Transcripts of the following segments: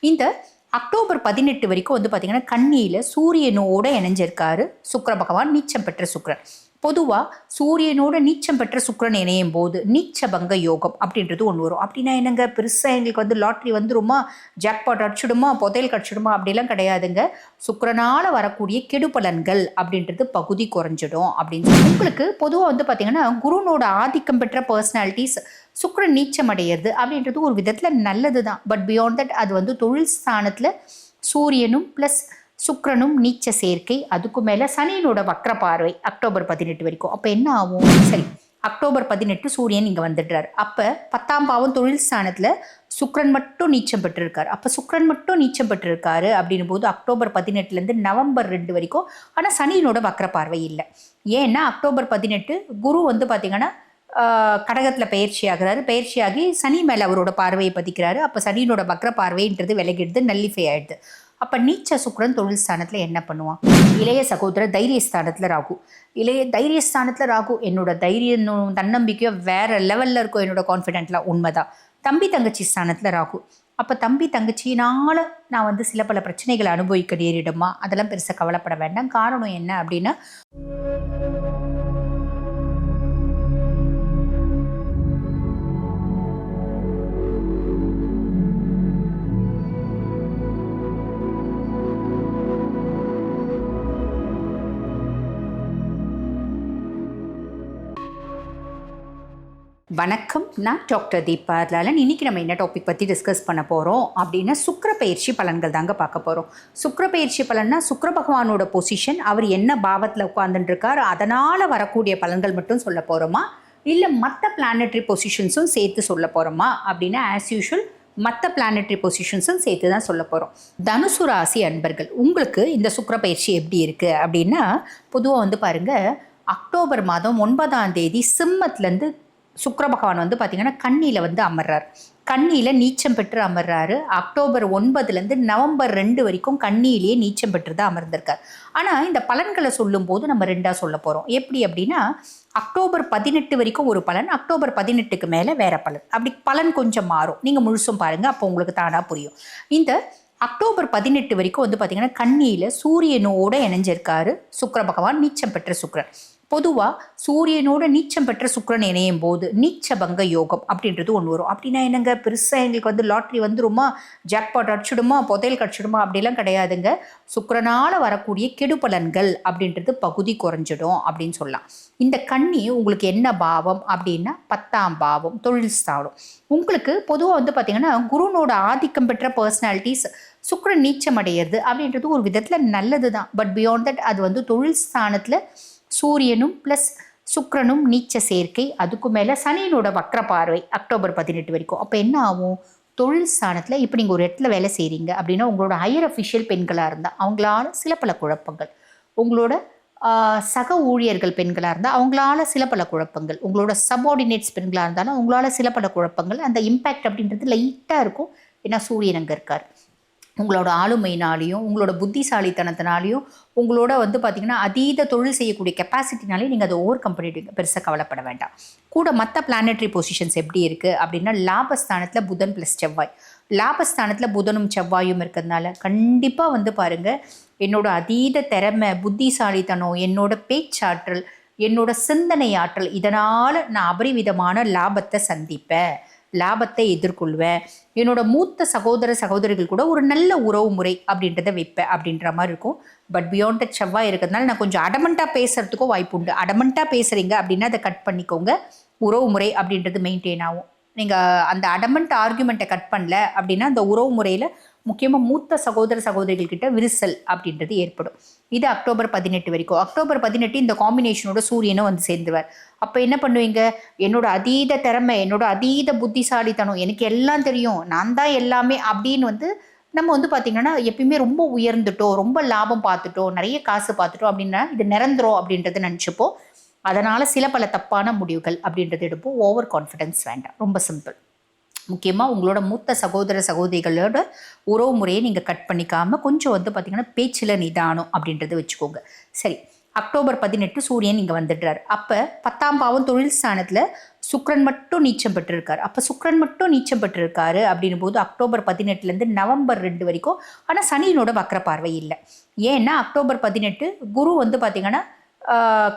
இந்த அக்டோபர் பதினெட்டு வரைக்கும் வந்து பார்த்திங்கன்னா கன்னியில் சூரியனோட இணைஞ்சிருக்காரு. சுக்கர பகவான் நீச்சம் பெற்ற சுக்கரன். பொதுவாக சூரியனோட நீச்சம் பெற்ற சுக்கரன் இணையும் போது நீச்சபங்க யோகம் அப்படின்றது ஒன்று வரும். அப்படின்னா என்னங்க? பெருசாக எங்களுக்கு வந்து லாட்ரி வந்துருமா? ஜாக்பாட் அடிச்சிடுமா? புதையல் கடிச்சிடுமா? அப்படிலாம் கிடையாதுங்க. சுக்கரனால் வரக்கூடிய கெடுபலன்கள் அப்படின்றது பகுதி குறைஞ்சிடும் அப்படின்னு சொல்லி. உங்களுக்கு பொதுவாக வந்து பார்த்தீங்கன்னா குருனோட ஆதிக்கம் பெற்ற பர்சனாலிட்டிஸ் சுக்கரன் நீச்சம் அடையிறது அப்படின்றது ஒரு விதத்தில் நல்லது தான் பட் பியாண்ட் தட் அது வந்து தொழில் ஸ்தானத்தில் சூரியனும் ப்ளஸ் சுக்ரனும் நீச்ச சேர்க்கை அதுக்கு மேலே சனியனோட வக்ர பார்வை அக்டோபர் பதினெட்டு வரைக்கும். அப்போ என்ன ஆகும்? சரி அக்டோபர் பதினெட்டு சூரியன் இங்கே வந்துடுறார். அப்போ பத்தாம் பாவம் தொழில் ஸ்தானத்தில் சுக்ரன் மட்டும் நீச்சம் பெற்றிருக்காரு. அப்போ சுக்ரன் மட்டும் நீச்சம் பெற்றிருக்காரு அப்படின்னும் போது அக்டோபர் பதினெட்டுலேருந்து நவம்பர் ரெண்டு வரைக்கும் ஆனால் சனியனோட வக்ர பார்வை இல்லை. ஏன்னா அக்டோபர் பதினெட்டு குரு வந்து பார்த்தீங்கன்னா கடகத்தில் பயிற்சி ஆகிறாரு. பயிற்சியாகி சனி மேலே அவரோட பார்வையை பதிக்கிறாரு. அப்போ சனியினோட வக்ர பார்வைன்றது விலகிடுது நல்லிஃபை ஆயிடுது. அப்போ நீச்ச சுக்கிரன் தொழில் ஸ்தானத்தில் என்ன பண்ணுவான்? இளைய சகோதரர் தைரியஸ்தானத்தில் ராகு. இளைய தைரிய ஸ்தானத்தில் ராகு என்னோட தைரியம் தன்னம்பிக்கையோ வேற லெவலில் இருக்கும். என்னோட கான்ஃபிடென்ட்லாம் உண்மைதான். தம்பி தங்கச்சி ஸ்தானத்தில் ராகு. அப்போ தம்பி தங்கச்சியினால் நான் வந்து சில பல பிரச்சனைகளை அனுபவிக்க நேரிடுமா? அதெல்லாம் பெருசாக கவலைப்பட வேண்டாம். காரணம் என்ன அப்படின்னா வணக்கம். நான் டாக்டர் தீபா லாலன் இன்னைக்கு நம்ம என்ன டாபிக் பற்றி டிஸ்கஸ் பண்ண போகிறோம் அப்படின்னா சுக்கர பயிற்சி பலன்கள் தாங்க பார்க்க போகிறோம் சுக்கர பயிற்சி பலன்னா சுக்கர பகவானோட பொசிஷன் அவர் என்ன பாவத்தில் உட்காந்துட்டுருக்கார் அதனால் வரக்கூடிய பலன்கள் மட்டும் சொல்ல போகிறோமா இல்லை மற்ற பிளானட்ரி பொசிஷன்ஸும் சேர்த்து சொல்ல போகிறோமா அப்படின்னா ஆஸ் யூஷுவல் மற்ற பிளானட்ரி பொசிஷன்ஸும் சேர்த்து தான் சொல்ல போகிறோம் தனுசு ராசி அன்பர்கள் உங்களுக்கு இந்த சுக்கர பயிற்சி எப்படி இருக்குது அப்படின்னா பொதுவாக வந்து பாருங்கள் அக்டோபர் மாதம் ஒன்பதாம் தேதி சிம்மத்துலேருந்து சுக்கர பகவான் வந்து பார்த்திங்கன்னா கண்ணியில் வந்து அமர்றார். கண்ணியில் நீச்சம் பெற்று அமர்றாரு. அக்டோபர் ஒன்பதுலேருந்து நவம்பர் ரெண்டு வரைக்கும் கண்ணியிலேயே நீச்சம் பெற்று தான் அமர்ந்திருக்கார். ஆனால் இந்த பலன்களை சொல்லும்போது நம்ம ரெண்டாக சொல்ல போகிறோம் எப்படி அப்படின்னா அக்டோபர் பதினெட்டு வரைக்கும் ஒரு பலன் அக்டோபர் பதினெட்டுக்கு மேலே வேற பலன். அப்படி பலன் கொஞ்சம் மாறும். நீங்கள் முழுசும் பாருங்கள் அப்போ உங்களுக்கு தானாக புரியும். இந்த அக்டோபர் பதினெட்டு வரைக்கும் வந்து பார்த்திங்கன்னா கண்ணியில் சூரியனோட இணைஞ்சிருக்காரு. சுக்கர பகவான் நீச்சம் பெற்ற சுக்கரன். பொதுவாக சூரியனோட நீச்சம் பெற்ற சுக்கரன் இணையும் போது நீச்சபங்க யோகம் அப்படின்றது ஒன்று வரும். அப்படின்னா என்னங்க? பெருசாக எங்களுக்கு வந்து லாட்ரி வந்துருமா? ஜாக்பாட் அடிச்சிடுமா? புதையல் கடிச்சிடுமா? அப்படிலாம் கிடையாதுங்க. சுக்கரனால் வரக்கூடிய கெடுபலன்கள் அப்படின்றது பகுதி குறைஞ்சிடும் அப்படின்னு சொல்லலாம். இந்த கண்ணி உங்களுக்கு என்ன பாவம் அப்படின்னா பத்தாம் பாவம் தொழில் ஸ்தானம் உங்களுக்கு பொதுவாக வந்து பார்த்தீங்கன்னா குருனோட ஆதிக்கம் பெற்ற பர்சனாலிட்டிஸ் சுக்கரன் நீச்சம் அடையிறது அப்படின்றது ஒரு விதத்தில் நல்லது தான் பட் பியாண்ட் தட் அது வந்து தொழில் ஸ்தானத்தில் சூரியனும் ப்ளஸ் சுக்ரனும் நீச்ச சேர்க்கை அதுக்கு மேலே சனியனோட வக்ர பார்வை அக்டோபர் பதினெட்டு வரைக்கும். அப்போ என்ன ஆகும்? தொழில் ஸ்தானத்தில் இப்போ நீங்கள் ஒரு இடத்துல வேலை செய்கிறீங்க அப்படின்னா உங்களோட ஹையர் அஃபிஷியல் பெண்களாக இருந்தால் அவங்களால சில பல குழப்பங்கள். உங்களோட சக ஊழியர்கள் பெண்களாக இருந்தால் அவங்களால சில பல குழப்பங்கள். உங்களோட சபார்டினேட்ஸ் பெண்களாக இருந்தாலும் அவங்களால சில பல குழப்பங்கள். அந்த இம்பேக்ட் அப்படின்றது லைட்டாக இருக்கும். ஏன்னா சூரியன் அங்கே இருக்கார். உங்களோட ஆளுமையினாலையும் உங்களோட புத்திசாலித்தனத்தினாலையும் உங்களோட வந்து பார்த்திங்கன்னா அதீத தொழில் செய்யக்கூடிய கெப்பாசிட்டினாலே நீங்கள் அதை ஓவர் கம் பண்ணிடுவீங்க. பெருசாக கவலைப்பட வேண்டாம். கூட மற்ற பிளானட்ரி பொசிஷன்ஸ் எப்படி இருக்குது அப்படின்னா லாபஸ்தானத்தில் புதன் ப்ளஸ் செவ்வாய். லாபஸ்தானத்தில் புதனும் செவ்வாயும் இருக்கிறதுனால கண்டிப்பாக வந்து பாருங்கள் என்னோட அதீத திறமை புத்திசாலித்தனம் என்னோட பேச்சாற்றல் என்னோட சிந்தனை ஆற்றல் இதனால் நான் அபரிவிதமான லாபத்தை சந்திப்பேன். லாபத்தை எதிர்கொள்வேன். என்னோட மூத்த சகோதர சகோதரிகள் கூட ஒரு நல்ல உறவு முறை அப்படின்றத வைப்பேன் அப்படின்ற மாதிரி இருக்கும். பட் பியாண்ட் தட் செவ்வாய் இருக்கிறதுனால நான் கொஞ்சம் அடமெண்ட்டாக பேசுறதுக்கும் வாய்ப்பு உண்டு. அடமெண்ட்டாக பேசுகிறீங்க அப்படின்னா அதை கட் பண்ணிக்கோங்க. உறவு முறை அப்படின்றது மெயின்டைன் ஆகும். நீங்கள் அந்த அடமெண்ட் ஆர்குமெண்ட்டை கட் பண்ணல அப்படின்னா அந்த உறவு முறையில் முக்கியமாக மூத்த சகோதர சகோதரிகள்கிட்ட விரிசல் அப்படின்றது ஏற்படும். இது அக்டோபர் பதினெட்டு வரைக்கும். அக்டோபர் பதினெட்டு இந்த காம்பினேஷனோட சூரியனும் வந்து சேர்ந்துருவார். அப்போ என்ன பண்ணுவீங்க? என்னோட அதீத திறமை என்னோட அதீத புத்திசாலித்தனம் எனக்கு எல்லாம் தெரியும். நான் தான் எல்லாமே அப்படின்னு வந்து நம்ம வந்து பார்த்திங்கன்னா எப்பயுமே ரொம்ப உயர்ந்துட்டோம் ரொம்ப லாபம் பார்த்துட்டோம் நிறைய காசு பார்த்துட்டோம் அப்படின்னா இது நிரந்தரம் அப்படின்றத நினச்சிப்போம். அதனால் சில பல தப்பான முடிவுகள் அப்படின்றது எடுப்போம். ஓவர் கான்ஃபிடென்ஸ் வேண்டாம். ரொம்ப சிம்பிள் முக்கியமாக உங்களோட மூத்த சகோதர சகோதரிகளோட உறவு முறையை நீங்கள் கட் பண்ணிக்காமல் கொஞ்சம் வந்து பார்த்திங்கன்னா பேச்சில் நிதானம் அப்படின்றத வச்சுக்கோங்க. சரி அக்டோபர் பதினெட்டு சூரியன் இங்கே வந்துடுறார். அப்போ பத்தாம் பாவம் தொழில் ஸ்தானத்தில் சுக்ரன் மட்டும் நீச்சம் பெற்றிருக்காரு. அப்போ சுக்ரன் மட்டும் நீச்சம் பெற்றிருக்காரு அப்படின்னும் போது அக்டோபர் பதினெட்டுலேருந்து நவம்பர் ரெண்டு வரைக்கும் ஆனால் சனியினோட வக்கர பார்வை இல்லை. ஏன்னா அக்டோபர் பதினெட்டு குரு வந்து பார்த்திங்கன்னா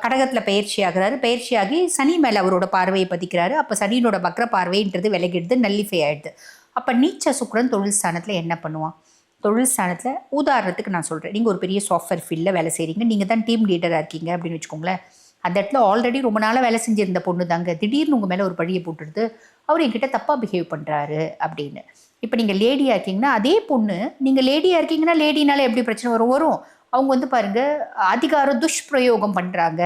கடகத்தில் பயிற்சி ஆகிறாரு பயிற்சியாகி சனி மேலே அவரோட பார்வையை பதிக்கிறாரு. அப்போ சனியினோட வக்ர பார்வைன்றது விலகிடுது நல்லிஃபை ஆயிடுது. அப்போ நீச்ச சுக்கரன் தொழில் ஸ்தானத்தில் என்ன பண்ணுவான்? தொழில் ஸ்தானத்தில் உதாரணத்துக்கு நான் சொல்கிறேன் நீங்கள் ஒரு பெரிய சாஃப்ட்வேர் ஃபீல்டில் வேலை செய்கிறீங்க நீங்கள் தான் டீம் லீடராக இருக்கீங்க அப்படின்னு வச்சுக்கோங்களேன். அந்த இடத்துல ஆல்ரெடி ரொம்ப நாளாக வேலை செஞ்சிருந்த பொண்ணு தாங்க திடீர்னு உங்கள் மேலே ஒரு பழியை போட்டுடுது. அவர் என்கிட்ட தப்பாக பிஹேவ் பண்ணுறாரு அப்படின்னு. இப்போ நீங்கள் லேடியாக இருக்கீங்கன்னா அதே பொண்ணு நீங்கள் லேடியாக இருக்கீங்கன்னா லேடினால எப்படி பிரச்சனை வரும்? வரும். அவங்க வந்து பாருங்கள் அதிகாரம் துஷ்பிரயோகம் பண்ணுறாங்க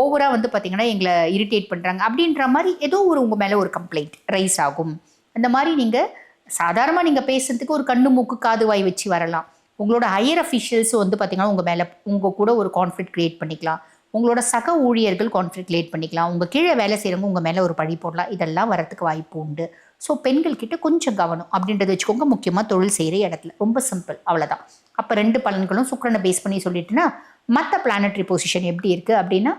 ஓவராக வந்து பார்த்தீங்கன்னா எங்களை இரிட்டேட் பண்ணுறாங்க அப்படின்ற மாதிரி ஏதோ ஒரு உங்கள் மேலே ஒரு கம்ப்ளைண்ட் ரைஸ் ஆகும். அந்த மாதிரி நீங்கள் சாதாரணமாக நீங்கள் பேசுறதுக்கு ஒரு கண்ணு மூக்கு காது வாய் வச்சு வரலாம். உங்களோட ஹையர் அஃபிஷியல்ஸும் வந்து பார்த்தீங்கன்னா உங்கள் மேலே உங்கள் கூட ஒரு கான்ஃப்ளிக் க்ரியேட் பண்ணிக்கலாம். உங்களோட சக ஊழியர்கள் கான்ஃப்ளிக் க்ரியேட் பண்ணிக்கலாம். உங்கள் கீழே வேலை செய்கிறவங்க உங்கள் மேலே ஒரு பழி போடலாம். இதெல்லாம் வரத்துக்கு வாய்ப்பு உண்டு. ஸோ பெண்கள் கிட்ட கொஞ்சம் கவனம் அப்படின்றத வச்சுக்கோங்க. முக்கியமாக தொழில் செய்கிற இடத்துல. ரொம்ப சிம்பிள் அவ்வளோதான் அப்போ ரெண்டு பலன்களும் சுக்கிரனை பேஸ் பண்ணி சொல்லிட்டுனா மற்ற பிளானட்ரி பொசிஷன் எப்படி இருக்குது அப்படின்னா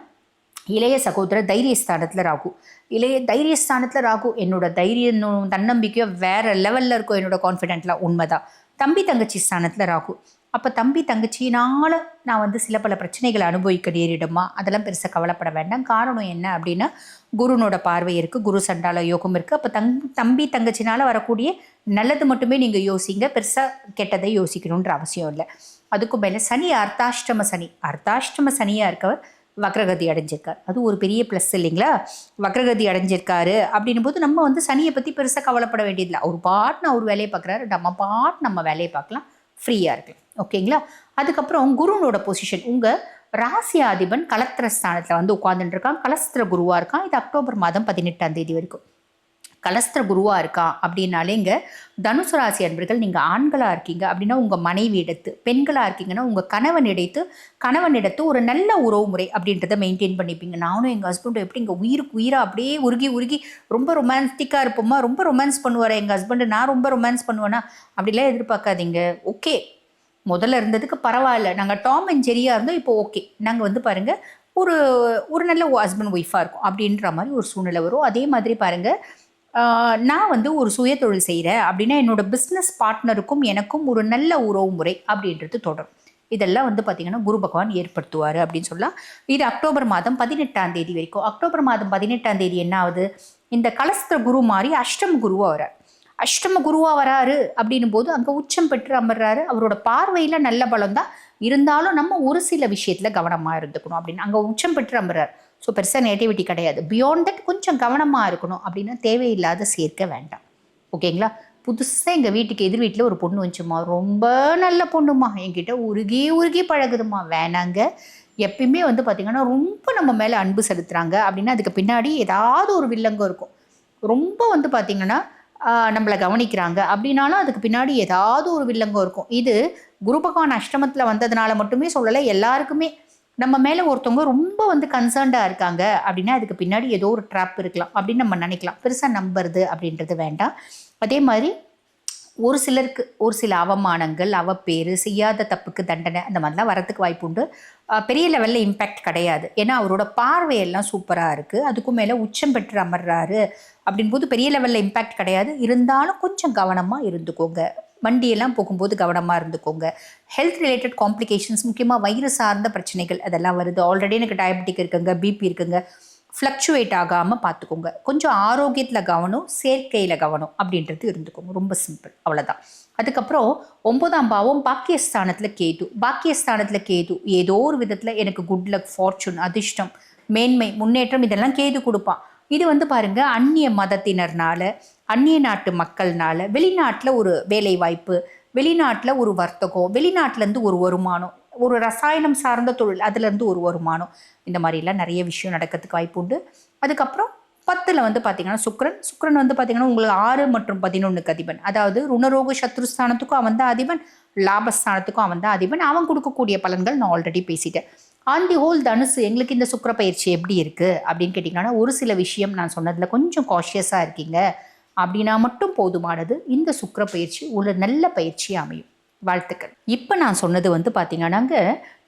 இளைய சகோதரர் தைரியஸ்தானத்தில் ராகு. இளைய தைரியஸ்தானத்தில் ராகு என்னோட தைரியம் தன்னம்பிக்கையோ வேற லெவலில் இருக்கும் என்னோட கான்ஃபிடென்ட்லாம் உண்மைதான். தம்பி தங்கச்சி ஸ்தானத்தில் ராகு. அப்போ தம்பி தங்கச்சியினால் நான் வந்து சில பல பிரச்சனைகளை அனுபவிக்க நேரிடுமா? அதெல்லாம் பெருசாக கவலைப்பட வேண்டாம். காரணம் என்ன அப்படின்னா குருனோட பார்வை இருக்குது குரு சண்டால யோகம் இருக்குது அப்போ தங் தம்பி தங்கச்சினால் வரக்கூடிய நல்லது மட்டுமே நீங்கள் யோசிங்க. பெருசாக கெட்டதை யோசிக்கணுன்ற அவசியம் இல்லை. அதுக்கும் மேலே சனி அர்த்தாஷ்டம சனி. அர்த்தாஷ்டம சனியாக இருக்கவர் வக்ரகதி அடைஞ்சிருக்கார். அது ஒரு பெரிய ப்ளஸ் இல்லைங்களா? வக்ரகதி அடைஞ்சிருக்காரு அப்படின்னும் போது நம்ம வந்து சனியை பற்றி பெருசாக கவலைப்பட வேண்டியதில்லை. அவர் பாட்டு அவர் வேலையை பார்க்குறாரு. நம்ம பாட்டு நம்ம வேலையை பார்க்கலாம். ஃப்ரீயாக இருக்கலாம். ஓகேங்களா? அதுக்கப்புறம் குருனோட பொசிஷன் உங்கள் ராசியாதிபன் கலத்திர ஸ்தானத்தில் வந்து உட்காந்துட்டு இருக்கான் கலஸ்திர குருவாக இருக்கான். இது அக்டோபர் மாதம் பதினெட்டாம் தேதி வரைக்கும். கலஸ்திர குருவாக இருக்கான் அப்படின்னாலே இங்கே தனுசு ராசி அன்பர்கள் நீங்கள் ஆண்களாக இருக்கீங்க அப்படின்னா உங்கள் மனைவி எடுத்து பெண்களாக இருக்கீங்கன்னா உங்கள் கணவன் எடுத்து கணவன் எடுத்து ஒரு நல்ல உறவு முறை அப்படின்றத மெயின்டைன் பண்ணிப்பீங்க. நானும் எங்கள் ஹஸ்பண்டும் எப்படி இங்கே உயிருக்கு உயிராக அப்படியே உருகி உருகி ரொம்ப ரொமான்டிக்காக இருப்போமா? ரொம்ப ரொமான்ஸ் பண்ணுவார் எங்கள் ஹஸ்பண்டு நான் ரொம்ப ரொமான்ஸ் பண்ணுவேன்னா அப்படிலாம் எதிர்பார்க்காதீங்க. ஓகே முதல்ல இருந்ததுக்கு பரவாயில்ல. நாங்கள் டாம் அண்ட் ஜெரியாக இருந்தோம். இப்போ ஓகே நாங்கள் வந்து பாருங்கள் ஒரு ஒரு நல்ல ஹஸ்பண்ட் ஒய்ஃபாக இருக்கும். அப்படின்ற மாதிரி ஒரு சூழ்நிலை வரும். அதே மாதிரி பாருங்கள் நான் வந்து ஒரு சுய தொழில் செய்கிறேன் அப்படின்னா என்னோடய பிஸ்னஸ் பார்ட்னருக்கும் எனக்கும் ஒரு நல்ல உறவு முறை அப்படின்றது தொடரும். இதெல்லாம் வந்து பார்த்திங்கன்னா குரு பகவான் ஏற்படுத்துவார் அப்படின்னு சொல்லலாம். இது அக்டோபர் மாதம் பதினெட்டாம் தேதி வரைக்கும். அக்டோபர் மாதம் பதினெட்டாம் தேதி என்ன ஆகுது? இந்த கலஸ்திர குரு மாதிரி அஷ்டம் குருவாக வரார் அஷ்டம குருவாக வராரு அப்படின்னும் போது அங்கே உச்சம் பெற்று அமர்றாரு. அவரோட பார்வையில் நல்ல பலம் தான் இருந்தாலும் நம்ம ஒரு சில விஷயத்தில் கவனமாக இருந்துக்கணும் அப்படின்னு அங்கே உச்சம் பெற்று அமர்றார். ஸோ பெருசாக நேட்டிவிட்டி கிடையாது. பியாண்ட் தட் கொஞ்சம் கவனமாக இருக்கணும் அப்படின்னா தேவையில்லாத சேர்க்க வேண்டாம். ஓகேங்களா? புதுசாக எங்கள் வீட்டுக்கு எதிர் வீட்டில் ஒரு பொண்ணு வந்துச்சுமா ரொம்ப நல்ல பொண்ணுமா என்கிட்ட உருகி உருகி பழகுதுமா வேணாங்க. எப்பயுமே வந்து பார்த்திங்கன்னா ரொம்ப நம்ம மேலே அன்பு செலுத்துகிறாங்க அப்படின்னா அதுக்கு பின்னாடி ஏதாவது ஒரு வில்லங்கம் இருக்கும். ரொம்ப வந்து பார்த்திங்கன்னா நம்மளை கவனிக்கிறாங்க. அப்படின்னாலும் அதுக்கு பின்னாடி ஏதாவது ஒரு வில்லங்கம் இருக்கும். இது குரு பகவான் அஷ்டமத்தில் வந்ததுனால மட்டுமே சொல்லலை எல்லாருக்குமே. நம்ம மேலே ஒருத்தவங்க ரொம்ப வந்து கன்சர்ன்டாக இருக்காங்க அப்படின்னா அதுக்கு பின்னாடி ஏதோ ஒரு ட்ராப் இருக்கலாம் அப்படின்னு நம்ம நினைக்கலாம். பெருசாக நம்புறது அப்படின்றது வேண்டாம். அதே மாதிரி ஒரு சிலருக்கு ஒரு சில அவமானங்கள் அவப்பேர் செய்யாத தப்புக்கு தண்டனை அந்த மாதிரிலாம் வரத்துக்கு வாய்ப்பு உண்டு. பெரிய லெவலில் இம்பேக்ட் கிடையாது. ஏன்னா அவரோட பார்வையெல்லாம் சூப்பராக இருக்குது அதுக்கும் மேலே உச்சம் பெற்று அமர்றாரு அப்படின்போது பெரிய லெவலில் இம்பேக்ட் கிடையாது. இருந்தாலும் கொஞ்சம் கவனமாக இருந்துக்கோங்க. வண்டியெல்லாம் போகும்போது கவனமாக இருந்துக்கோங்க. ஹெல்த் ரிலேட்டட் காம்ப்ளிகேஷன்ஸ் முக்கியமாக வயிறு சார்ந்த பிரச்சனைகள் அதெல்லாம் வருது. ஆல்ரெடி எனக்கு டயபெட்டிக் இருக்குங்க பிபி இருக்குங்க. ஃப்ளக்சுவேட் ஆகாமல் பார்த்துக்கோங்க. கொஞ்சம் ஆரோக்கியத்தில் கவனம் செயற்கையில் கவனம் அப்படின்றது இருந்துக்கோங்க. ரொம்ப சிம்பிள் அவ்வளோதான் அதுக்கப்புறம் ஒன்பதாம் பாவம் பாக்கியஸ்தானத்தில் கேது. பாக்கியஸ்தானத்தில் கேது. ஏதோ ஒரு விதத்தில் எனக்கு குட் லக் ஃபார்ச்சூன் அதிர்ஷ்டம் மேன்மை முன்னேற்றம் இதெல்லாம் கேது கொடுப்பான். இது வந்து பாருங்க அந்நிய மதத்தினர்னால அந்நிய நாட்டு மக்கள்னால வெளிநாட்டில் ஒரு வேலை வாய்ப்பு வெளிநாட்டில் ஒரு வர்த்தகம் வெளிநாட்டிலேருந்து ஒரு வருமானம் ஒரு ரசாயனம் சார்ந்த தொழில் அதுலேருந்து ஒரு வருமானம். இந்த மாதிரிலாம் நிறைய விஷயம் நடக்கிறதுக்கு வாய்ப்பு உண்டு. அதுக்கப்புறம் பத்தில் வந்து பார்த்திங்கன்னா சுக்ரன் சுக்ரன் வந்து பார்த்திங்கன்னா உங்களுக்கு ஆறு மற்றும் பதினொன்றுக்கு அதிபன். அதாவது ருணரோக சத்ருஸ்தானத்துக்கும் அவன் தான் அதிபன் லாபஸ்தானத்துக்கும் அவன் தான் அதிபன். அவன் கொடுக்கக்கூடிய பலன்கள் நான் ஆல்ரெடி பேசிட்டேன். ஆன் தி ஹோல் தனுசு எங்களுக்கு இந்த சுக்கர பயிற்சி எப்படி இருக்குது அப்படின்னு கேட்டிங்கன்னா ஒரு சில விஷயம் நான் சொன்னதில் கொஞ்சம் காஷியஸாக இருக்கீங்க. அப்படின்னா மட்டும் போதுமானது இந்த சுக்கர பயிற்சி ஒரு நல்ல பயிற்சி அமையும். வாழ்த்துக்கள். இப்போ நான் சொன்னது வந்து பார்த்தீங்கன்னாங்க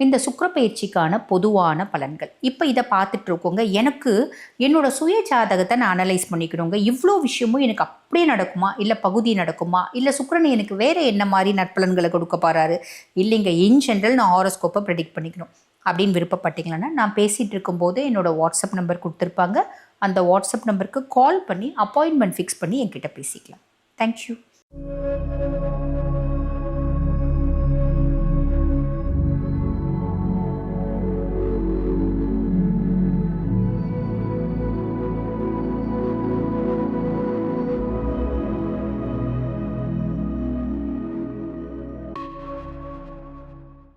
இந்த சுக்கரப்பயிற்சிக்கான பொதுவான பலன்கள். இப்போ இதை பார்த்துட்டு இருக்கோங்க எனக்கு என்னோட சுய ஜாதகத்தை நான் அனலைஸ் பண்ணிக்கணுங்க. இவ்வளோ விஷயமும் எனக்கு அப்படியே நடக்குமா? இல்லை பகுதி நடக்குமா? இல்லை சுக்கரன் எனக்கு வேறு என்ன மாதிரி நற்பலன்களை கொடுக்க போகிறாரு இல்லைங்க இன் ஜென்ரல் நான் ஹாரோஸ்கோப்பை ப்ரெடிக்ட் பண்ணிக்கணும். அப்படின்னு விருப்பப்பட்டீங்கன்னா நான் பேசிகிட்டு இருக்கும்போது என்னோடய வாட்ஸ்அப் நம்பர் கொடுத்துருப்பாங்க. அந்த வாட்ஸ்அப் நம்பருக்கு கால் பண்ணி அப்பாயின்மெண்ட் ஃபிக்ஸ் பண்ணி என்கிட்ட பேசிக்கலாம். தேங்க்யூ